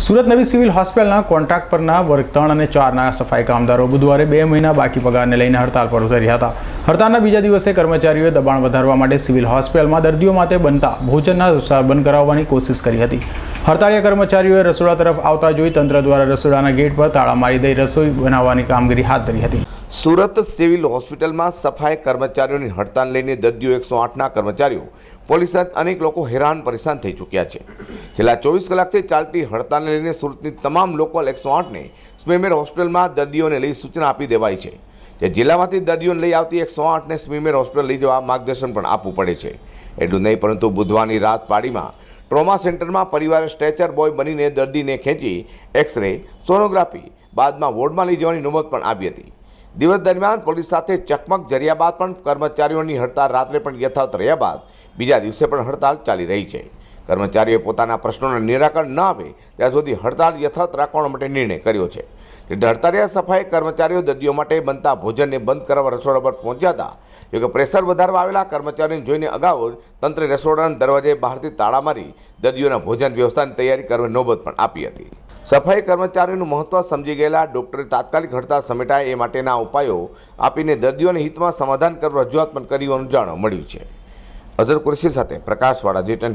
સુરત નવી સિવિલ હોસ્પિટલના કોન્ટ્રાક્ટ પરના વર્ગ ત્રણ અને ચારના સફાઈ કામદારો બુધવારે બે મહિના બાકી પગારને લઈને હડતાલ પર ઉતર્યા હતા. હડતાલના બીજા દિવસે કર્મચારીઓએ દબાણ વધારવા માટે સિવિલ હોસ્પિટલમાં દર્દીઓ માટે બનતા ભોજનના બંધ કરાવવાની કોશિશ કરી હતી. હડતાળીયા કર્મચારીઓએ રસોડા તરફ આવતા જોઈ તંત્ર દ્વારા રસોડાના ગેટ પર તાળા મારી દઈ રસોઈ બનાવવાની કામગીરી હાથ ધરી હતી. સુરત સિવિલ હોસ્પિટલમાં સફાઈ કર્મચારીઓની હડતાલ લઈને દર્દીઓ એકસો આઠના કર્મચારીઓ પોલીસ સહિત અનેક લોકો હેરાન પરેશાન થઈ ચૂક્યા છે. છેલ્લા ચોવીસ કલાકથી ચાલતી હડતાલને લઈને સુરતની તમામ લોકલ એકસો આઠને સ્મીમેર હોસ્પિટલમાં દર્દીઓને લઈ સૂચના આપી દેવાઈ છે. જે જિલ્લામાંથી દર્દીઓને લઈ આવતી એકસો આઠને સ્મીમેર હોસ્પિટલ લઈ જવા માર્ગદર્શન પણ આપવું પડે છે. એટલું નહીં, પરંતુ બુધવારની રાત પાડીમાં ટ્રોમા સેન્ટરમાં પરિવારે સ્ટ્રેચર બોય બનીને દર્દીને ખેંચી એક્સરે સોનોગ્રાફી બાદમાં વોર્ડમાં લઈ જવાની નોબત પણ આવી હતી. દિવસ દરમિયાન પોલીસ સાથે ચકમક જર્યા બાદ પણ કર્મચારીઓની હડતાલ રાત્રે પણ યથાવત રહ્યા બાદ બીજા દિવસે પણ હડતાલ ચાલી રહી છે. કર્મચારીઓએ પોતાના પ્રશ્નોના નિરાકરણ ન આવે ત્યાં સુધી હડતાલ યથાવત રાખવા માટે નિર્ણય કર્યો છે. એટલે હડતાલિયા સફાઈ કર્મચારીઓ દર્દીઓ માટે બનતા ભોજનને બંધ કરવા રસોડા પર પહોંચ્યા હતા. જોકે પ્રેશર વધારવા આવેલા કર્મચારીઓને જોઈને અગાઉ તંત્રે રસોડાના દરવાજે બહારથી તાળા મારી દર્દીઓના ભોજન વ્યવસ્થાની તૈયારી કરવા નોબત પણ આપી હતી. સફાઈ કર્મચારીઓનું મહત્વ સમજી ગયેલા ડોક્ટરે તાત્કાલિક હડતાળ સમેટાય એ માટેના ઉપાયો આપીને દર્દીઓને હિતમાં સમાધાન કરવા રજૂઆત પણ કરી હોવાનું જાણવા મળ્યું છે. અઝર કુરશી સાથે પ્રકાશવાળા જી ટેન